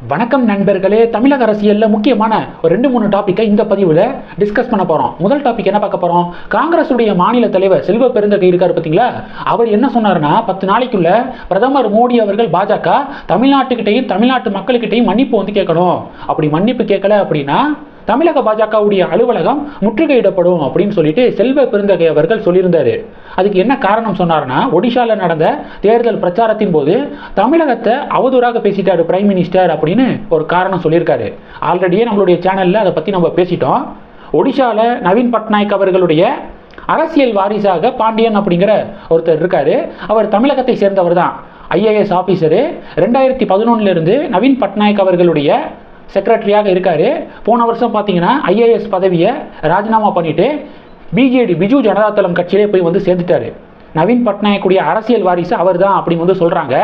வணக்கம் நண்பர்களே தமிழக அரசியலில் முக்கியமான ஒரு ரெண்டு மூணு டாப்பிக்கை இந்த பதிவில் டிஸ்கஸ் பண்ண போகிறோம் முதல் டாபிக் என்ன பார்க்க போகிறோம் காங்கிரஸுடைய மாநில தலைவர் செல்வ பெருந்தகை இருக்கார் பார்த்தீங்களா? அவர் என்ன சொன்னார்னா பத்து நாளைக்குள்ள பிரதமர் மோடி அவர்கள் பாஜக தமிழ்நாட்டுக்கிட்டையும் தமிழ்நாட்டு மக்களுக்கிட்டையும் மன்னிப்பு வந்து கேட்கணும். அப்படி மன்னிப்பு கேட்கல அப்படின்னா தமிழக பாஜகவுடைய அலுவலகம் முற்றுகையிடப்படும் அப்படின்னு சொல்லிட்டு செல்வ பெருந்தகை அவர்கள் சொல்லியிருந்தாரு. அதுக்கு என்ன காரணம் சொன்னார்னா ஒடிஷாவில் நடந்த தேர்தல் பிரச்சாரத்தின் போது தமிழகத்தை அவதூறாக பேசிட்டாரு பிரைம் மினிஸ்டர் அப்படின்னு ஒரு காரணம் சொல்லியிருக்காரு. ஆல்ரெடியே நம்மளுடைய சேனலில் அதை பற்றி நம்ம பேசிட்டோம். ஒடிஷாவில் நவீன் பட்நாயக் அவர்களுடைய அரசியல் வாரிசாக பாண்டியன் அப்படிங்கிற ஒருத்தர் இருக்காரு. அவர் தமிழகத்தை சேர்ந்தவர் தான் ஐஏஎஸ் ஆஃபீஸரு ரெண்டாயிரத்தி பதினொன்னுலேருந்து நவீன் பட்நாயக் அவர்களுடைய செக்ரட்டரியாக இருக்கார். போன வருஷம் பார்த்தீங்கன்னா ஐஏஎஸ் பதவியை ராஜினாமா பண்ணிவிட்டு பிஜேடி பிஜு ஜனதாதளம் கட்சியிலே போய் வந்து சேர்ந்துட்டார். நவீன் பட்நாயக்குடைய அரசியல் வாரிசு அவர் தான் அப்படின்னு வந்து சொல்கிறாங்க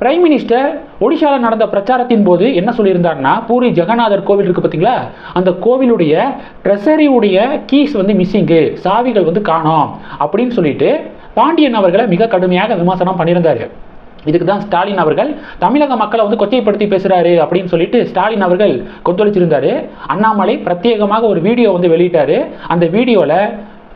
பிரைம் மினிஸ்டர் ஒடிஷாவில் நடந்த பிரச்சாரத்தின் போது என்ன சொல்லியிருந்தாருன்னா பூரி ஜெகநாதர் கோவில் இருக்குது பார்த்தீங்களா அந்த கோவிலுடைய ட்ரெஸரியுடைய கீஸ் வந்து மிஸ்ஸிங்கு சாவிகள் வந்து காணோம் அப்படின்னு சொல்லிட்டு பாண்டியன் அவர்களை மிக கடுமையாக விமர்சனம் பண்ணியிருந்தாரு. இதுக்கு தான் ஸ்டாலின் அவர்கள் தமிழக மக்களை வந்து கொச்சைப்படுத்தி பேசுகிறாரு அப்படின்னு சொல்லிட்டு ஸ்டாலின் அவர்கள் கொந்தளிச்சிருந்தாரு. அண்ணாமலை பிரத்யேகமாக ஒரு வீடியோ வந்து வெளியிட்டாரு. அந்த வீடியோவில்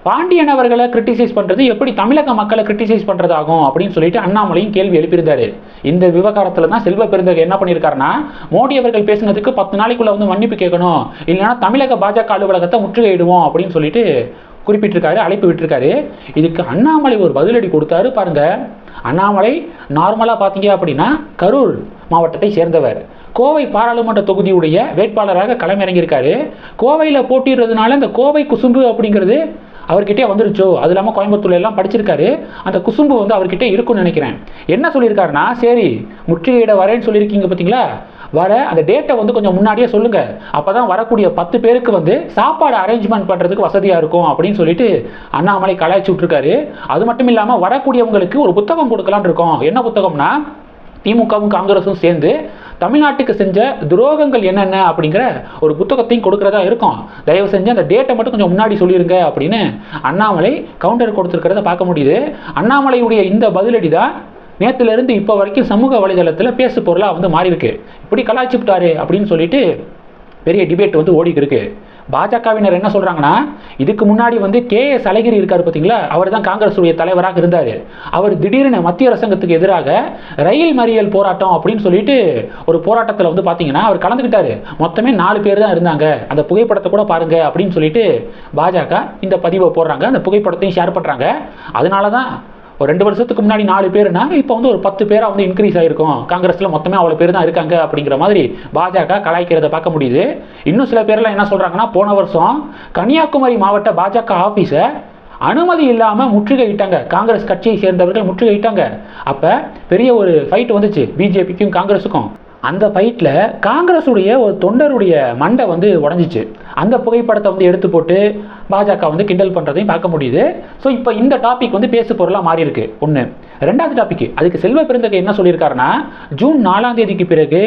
பாண்டியன் அவர்களை கிரிட்டிசைஸ் பண்ணுறது எப்படி தமிழக மக்களை கிரிட்டிசைஸ் பண்ணுறதாகும் அப்படின்னு சொல்லிட்டு அண்ணாமலையும் கேள்வி எழுப்பியிருந்தாரு. இந்த விவகாரத்தில் தான் செல்வ பெருந்தகை என்ன பண்ணியிருக்காருன்னா மோடி அவர்கள் பேசுனதுக்கு பத்து நாளைக்குள்ளே வந்து மன்னிப்பு கேட்கணும். இல்லைன்னா தமிழக பாஜக அலுவலகத்தை முற்றுகையிடுவோம் அப்படின்னு சொல்லிட்டு குறிப்பிட்டிருக்காரு அழைப்பு விட்டுருக்காரு. இதுக்கு அண்ணாமலை ஒரு பதிலடி கொடுத்தாரு பாருங்க. அண்ணாமலை நார்மலாக பார்த்தீங்க அப்படின்னா கரூர் மாவட்டத்தை சேர்ந்தவர். கோவை பாராளுமன்ற தொகுதியுடைய வேட்பாளராக களமிறங்கியிருக்காரு. கோவையில் போட்டிடுறதுனால இந்த கோவை குசும்பு அப்படிங்கிறது அவர்கிட்டே வந்துருச்சோ? அது இல்லாமல் கோயம்புத்தூர்ல எல்லாம் படிச்சிருக்காரு. அந்த குசும்பு வந்து அவர்கிட்ட இருக்கும்னு நினைக்கிறேன். என்ன சொல்லியிருக்காருன்னா சரி முற்றுகையிட வரேன்னு சொல்லியிருக்கீங்க பார்த்தீங்களா வர அந்த டேட்டை வந்து கொஞ்சம் முன்னாடியே சொல்லுங்க. அப்பதான் வரக்கூடிய பத்து பேருக்கு வந்து சாப்பாடு அரேஞ்ச்மெண்ட் பண்ணுறதுக்கு வசதியாக இருக்கும் அப்படின்னு சொல்லிட்டு அண்ணாமலை கலாய்ச்சி விட்ருக்காரு அது மட்டும் இல்லாமல் வரக்கூடியவங்களுக்கு ஒரு புத்தகம் கொடுக்கலான்னு இருக்கோம். என்ன புத்தகம்னா திமுகவும் காங்கிரஸும் சேர்ந்து தமிழ்நாட்டுக்கு செஞ்ச துரோகங்கள் என்னென்ன அப்படிங்கிற ஒரு புத்தகத்தையும் கொடுக்கறதா இருக்கும். தயவு செஞ்சு அந்த டேட்டை மட்டும் கொஞ்சம் முன்னாடி சொல்லிடுங்க அப்படின்னு அண்ணாமலை கவுண்டர் கொடுத்துருக்கிறத பார்க்க முடியுது. அண்ணாமலையுடைய இந்த பதிலடி தான் நேற்றுலேருந்து இப்போ வரைக்கும் சமூக வலைதளத்தில் பேசு பொருளாக வந்து மாறி இருக்கு இப்படி கலாய்ச்சிவிட்டாரு அப்படின்னு சொல்லிட்டு பெரிய டிபேட் வந்து ஓடிக்கிருக்கு. பாஜகவினர் என்ன சொல்கிறாங்கன்னா இதுக்கு முன்னாடி வந்து கே எஸ் அழகிரி இருக்கார் பார்த்தீங்களா அவர் தான் காங்கிரஸுடைய தலைவராக இருந்தார். அவர் திடீர்னு மத்திய அரசாங்கத்துக்கு எதிராக ரயில் மறியல் போராட்டம் அப்படின்னு சொல்லிட்டு ஒரு போராட்டத்தில் வந்து பார்த்தீங்கன்னா அவர் கலந்துக்கிட்டார் மொத்தமே நாலு பேர் தான் இருந்தாங்க. அந்த புகைப்படத்தை கூட பாருங்க அப்படின்னு சொல்லிட்டு பாஜக இந்த பதிவை போடுறாங்க. அந்த புகைப்படத்தையும் ஷேர் பண்ணுறாங்க அதனால தான் ஒரு ரெண்டு வருஷத்துக்கு முன்னாடி நாலு பேர்னா இப்போ வந்து ஒரு பத்து பேராக வந்து இன்க்ரீஸ் ஆயிருக்கும். காங்கிரஸில் மொத்தமே அவ்வளோ பேர் தான் இருக்காங்க அப்படிங்கிற மாதிரி பாஜக கலாய்க்கிறத பார்க்க முடியுது. இன்னும் சில பேர்லாம் என்ன சொல்கிறாங்கன்னா போன வருஷம் கன்னியாகுமரி மாவட்ட பாஜக ஆஃபீஸை அனுமதி இல்லாமல் முற்றுகையிட்டாங்க. காங்கிரஸ் கட்சியை சேர்ந்தவர்கள் முற்றுகையிட்டாங்க. அப்போ பெரிய ஒரு ஃபைட் வந்துச்சு. பிஜேபிக்கும் காங்கிரஸுக்கும் அந்த ஃபைட்டில் காங்கிரஸுடைய ஒரு தொண்டருடைய மண்டை வந்து உடஞ்சிச்சு. அந்த புகைப்படத்தை வந்து எடுத்து போட்டு பாஜக வந்து கிண்டல் பண்ணுறதையும் பார்க்க முடியுது. ஸோ இப்போ இந்த டாபிக் வந்து பேசு பொருளாக மாறி இருக்கு ஒன்று ரெண்டாவது டாபிக் அதுக்கு செல்வ பெருந்தகை என்ன சொல்லியிருக்காருன்னா ஜூன் நாலாம் தேதிக்கு பிறகு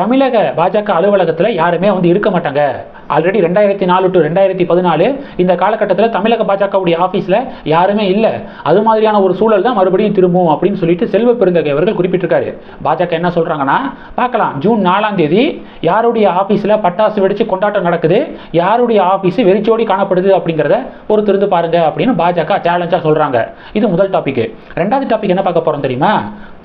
தமிழக பாஜக அலுவலகத்தில் யாருமே வந்து இருக்க மாட்டாங்க. ஆல்ரெடி ரெண்டாயிரத்தி நாலு டு ரெண்டாயிரத்தி பதினாலு இந்த காலகட்டத்தில் தமிழக பாஜகவுடைய ஆஃபீஸில் யாருமே இல்லை. அது மாதிரியான ஒரு சூழல் தான் மறுபடியும் திரும்பும் அப்படின்னு சொல்லிட்டு செல்வ பெருந்தகை அவர்கள் குறிப்பிட்டிருக்காரு. பாஜக என்ன சொல்கிறாங்கன்னா பார்க்கலாம் ஜூன் நாலாம் தேதி யாருடைய ஆஃபீஸில் பட்டாசு வெடித்து கொண்டாட்டம் நடக்குது யாருடைய ஆஃபீஸ் வெறிச்சோடி காணப்படுது அப்படிங்கிறத பொறுத்திருந்து பாருங்க அப்படின்னு பாஜக சேலஞ்சாக சொல்கிறாங்க இது முதல் டாபிக் ரெண்டாவது டாபிக் என்ன பார்க்க போகிறோம் தெரியுமா?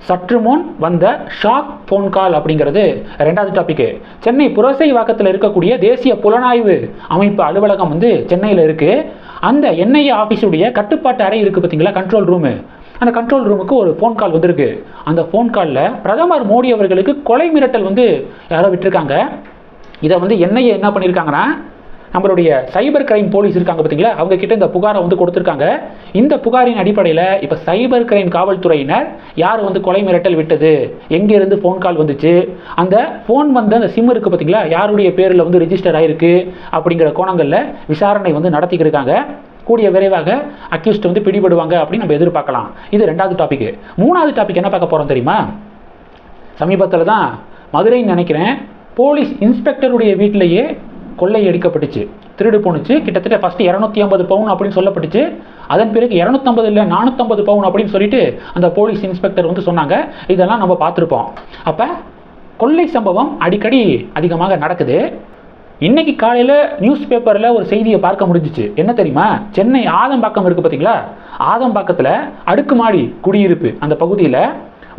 சற்று முன் வந்த ஷாக் ஃபோன் கால் அப்படிங்கிறது ரெண்டாவது டாபிக்கு சென்னை புரசை வாக்கத்தில் இருக்கக்கூடிய தேசிய புலனாய்வு அமைப்பு அலுவலகம் வந்து சென்னையில் இருக்குது அந்த என்ஐஏ ஆஃபீஸுடைய கட்டுப்பாட்டு அறை இருக்குது பார்த்தீங்களா? கண்ட்ரோல் ரூமு அந்த கண்ட்ரோல் ரூமுக்கு ஒரு ஃபோன் கால் வந்திருக்கு. அந்த ஃபோன் காலில் பிரதமர் மோடி அவர்களுக்கு கொலை மிரட்டல் வந்து யாரோ விட்டுருக்காங்க. இதை வந்து என்ஐஏ என்ன பண்ணியிருக்காங்கன்னா நம்மளுடைய சைபர் கிரைம் போலீஸ் இருக்காங்க பார்த்தீங்களா? அவங்க கிட்ட இந்த புகாரை வந்து கொடுத்துருக்காங்க. இந்த புகாரின் அடிப்படையில் இப்போ சைபர் கிரைம் காவல்துறையினர் யார் வந்து கொலை மிரட்டல் விட்டது? எங்கேருந்து ஃபோன் கால் வந்துச்சு? அந்த ஃபோன் வந்த அந்த சிம் இருக்குது பார்த்தீங்களா? யாருடைய பேரில் வந்து ரிஜிஸ்டர் ஆகிருக்கு அப்படிங்கிற கோணங்களில் விசாரணை வந்து நடத்திக்கிருக்காங்க கூடிய விரைவாக அக்யூஸ்ட் வந்து பிடிபடுவாங்க அப்படின்னு நம்ம எதிர்பார்க்கலாம். இது ரெண்டாவது டாபிக் மூணாவது டாபிக் என்ன பார்க்க போகிறோம் தெரியுமா? சமீபத்தில் தான் மதுரைன்னு நினைக்கிறேன். போலீஸ் இன்ஸ்பெக்டருடைய வீட்டிலேயே கொள்ளை எடுக்கப்பட்டுச்சு. திருடு போணுச்சு. கிட்டத்தட்ட ஃபஸ்ட்டு இரநூத்தி ஐம்பது பவுன் அப்படின்னு சொல்லப்பட்டுச்சு. அதன் பிறகு இரநூத்தம்பது இல்லை நானூற்றம்பது பவுன் அப்படின்னு சொல்லிட்டு அந்த போலீஸ் இன்ஸ்பெக்டர் வந்து சொன்னாங்க. இதெல்லாம் நம்ம பார்த்துருப்போம். அப்போ கொள்ளை சம்பவம் அடிக்கடி அதிகமாக நடக்குது. இன்னைக்கு காலையில் நியூஸ் பேப்பரில் ஒரு செய்தியை பார்க்க முடிஞ்சிச்சு. என்ன தெரியுமா? சென்னை ஆதம்பாக்கம் இருக்குது பார்த்தீங்களா ஆதம்பாக்கத்தில் அடுக்குமாடி குடியிருப்பு அந்த பகுதியில்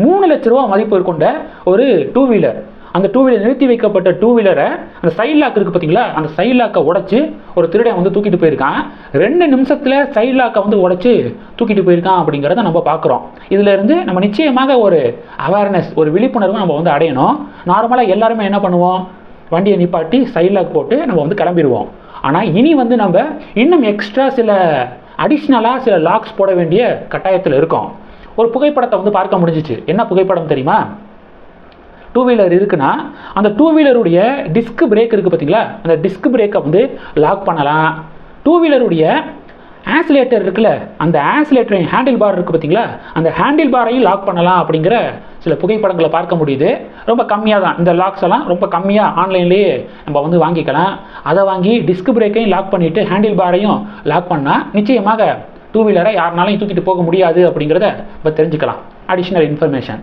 மூணு லட்ச ரூபா மதிப்பு கொண்ட ஒரு டூ வீலர் அந்த டூ வீலர் நிறுத்தி வைக்கப்பட்ட டூ வீலரை அந்த சைட் லாக் இருக்குது பார்த்தீங்களா அந்த சைட் லாக்கை உடச்சி ஒரு திருடன் வந்து தூக்கிட்டு போயிருக்கான். ரெண்டு நிமிஷத்தில் சைட் லாக்கை வந்து உடச்சி தூக்கிட்டு போயிருக்கான் அப்படிங்கிறத நம்ம பார்க்குறோம் இதுலேருந்து நம்ம நிச்சயமாக ஒரு அவேர்னஸ் ஒரு விழிப்புணர்வு நம்ம வந்து அடையணும். நார்மலாக எல்லாருமே என்ன பண்ணுவோம்? வண்டியை நிப்பாட்டி சைட் லாக் போட்டு நம்ம வந்து கிளம்பிடுவோம். ஆனால் இனி வந்து நம்ம இன்னும் எக்ஸ்ட்ரா சில அடிஷ்னலாக சில லாக்ஸ் போட வேண்டிய கட்டாயத்தில் இருக்கோம். ஒரு புகைப்படத்தை வந்து பார்க்க முடிஞ்சிச்சு. என்ன புகைப்படம் தெரியுமா? டூ வீலர் இருக்குன்னா அந்த டூ வீலருடைய டிஸ்க் பிரேக் இருக்குது பார்த்தீங்களா? அந்த டிஸ்க் பிரேக்கை வந்து லாக் பண்ணலாம். டூ வீலருடைய ஆசிலேட்டர் இருக்குல்ல அந்த ஆசிலேட்டரின் ஹேண்டில் பார் இருக்குது பார்த்தீங்களா? அந்த ஹேண்டில் பாரையும் லாக் பண்ணலாம் அப்படிங்கிற சில புகைப்படங்களை பார்க்க முடியுது. ரொம்ப கம்மியாக தான். இந்த லாக்ஸ் எல்லாம் ரொம்ப கம்மியாக ஆன்லைன்லேயே நம்ம வந்து வாங்கிக்கலாம். அதை வாங்கி டிஸ்க் பிரேக்கையும் லாக் பண்ணிவிட்டு ஹேண்டில் பாரையும் லாக் பண்ணால் நிச்சயமாக டூ வீலரை யாருனாலையும் தூக்கிட்டு போக முடியாது அப்படிங்கிறத நம்ம தெரிஞ்சுக்கலாம். Additional information